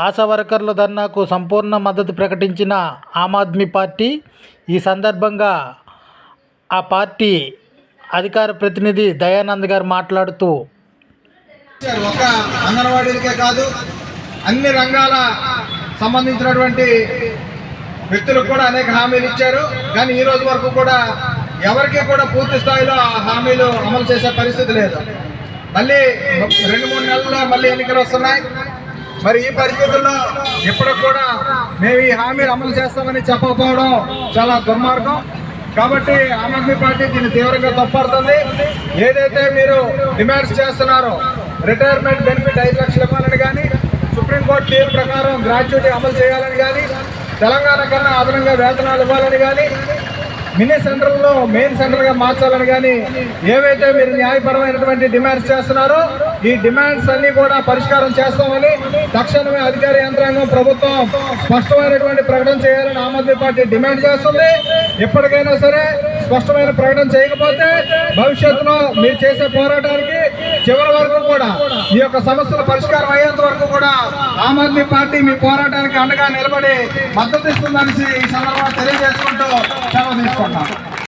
ఆశా వర్కర్ల ధర్నాకు సంపూర్ణ మద్దతు ప్రకటించిన ఆమ్ ఆద్మీ పార్టీ ఈ సందర్భంగా ఆ పార్టీ అధికార ప్రతినిధి దయానంద్ గారు మాట్లాడుతూ ఇచ్చారు. ఒక అంగన్వాడీలకే కాదు అన్ని రంగాల సంబంధించినటువంటి వ్యక్తులకు కూడా అనేక హామీలు ఇచ్చారు కానీ ఈ రోజు వరకు కూడా ఎవరికి కూడా పూర్తి స్థాయిలో ఆ హామీలు అమలు చేసే పరిస్థితి లేదు మళ్ళీ రెండు మూడు నెలల్లో మళ్ళీ ఎన్నికలు వస్తున్నాయి మరి ఈ పరిస్థితుల్లో ఇప్పుడు కూడా మేము ఈ హామీలు అమలు చేస్తామని చెప్పకపోవడం చాలా దుర్మార్గం. కాబట్టి ఆమ్ ఆద్మీ పార్టీ దీన్ని తీవ్రంగా తప్పడుతుంది ఏదైతే మీరు డిమాండ్స్ చేస్తున్నారో రిటైర్మెంట్ బెనిఫిట్ ఐదు లక్షలు ఇవ్వాలని కానీ సుప్రీంకోర్టు తీర్పు ప్రకారం గ్రాడ్యుయేటీ అమలు చేయాలని కానీ తెలంగాణ కన్నా అదనంగా వేతనాలు ఇవ్వాలని కానీ మినీ సెంటర్లో మెయిన్ సెంటర్గా మార్చాలని కానీ ఏవైతే మీరు న్యాయపరమైనటువంటి డిమాండ్స్ చేస్తున్నారో ఈ డిమాండ్స్ అన్ని కూడా పరిష్కారం చేస్తామని తక్షణమే అధికార యంత్రాంగం ప్రభుత్వం స్పష్టమైనటువంటి ప్రకటన చేయాలని ఆమ్ ఆద్మీ పార్టీ డిమాండ్ చేస్తుంది. ఎప్పటికైనా సరే స్పష్టమైన ప్రకటన చేయకపోతే భవిష్యత్తులో మీరు చేసే పోరాటానికి చివరి వరకు కూడా ఈ యొక్క సమస్యల పరిష్కారం అయ్యేంత వరకు కూడా ఆమ్ ఆద్మీ పార్టీ మీ పోరాటానికి అండగా నిలబడి మద్దతు ఇస్తుందని ఈ సందర్భంగా తెలియజేసుకుంటూ సెలవు తీసుకుంటాం